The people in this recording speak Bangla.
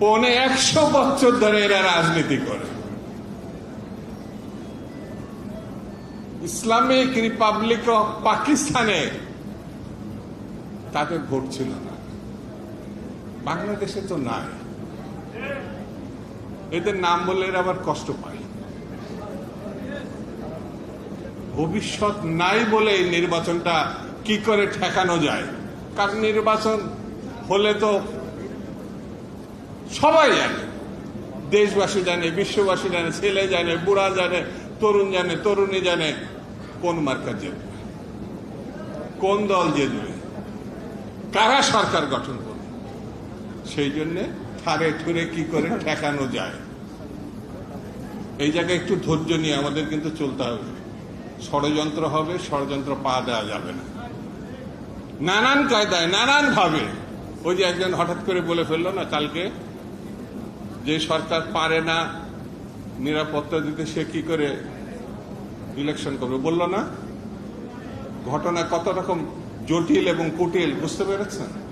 পৌনে একশো বছর ধরে এরা রাজনীতি করে। ইসলামিক রিপাবলিক অফ পাকিস্তানে তাদের ভোট ছিল না। বাংলাদেশে তো নাই। এদের নাম বললে এরা আবার কষ্ট পায়। ভবিষ্যৎ নাই বলে নির্বাচনটা কি করে ঠেকানো যায়? কারণ নির্বাচন হলে তো সবাই জানে। দেশবাসী জানে, বিশ্ববাসী জানে, ছেলে জানে, বুড়া জানে, তরুণ জানে, তরুণী জানে, কোন মার্কা জিতবে কোন দল জিতবে কারা সরকার গঠন করবে? সেই জন্যে থারে ঠুরে কি করে ঠেকানো যায়? এই জায়গায় একটু ধৈর্য নিয়ে আমাদের কিন্তু চলতে হবে। ষড়যন্ত্র হবে, ষড়যন্ত্র পা দেওয়া যাবে না। নানান কায়দায় নানান ভাবে ওই যে একজন হঠাৎ করে বলে ফেলল না, কালকে যে সরকার পারে না নিরাপত্তা দিতে, সে কি করে ইলেকশন করবে? বলল না। ঘটনা কত রকম জটিল এবং কুটিল, বুঝতে পেরেছেন?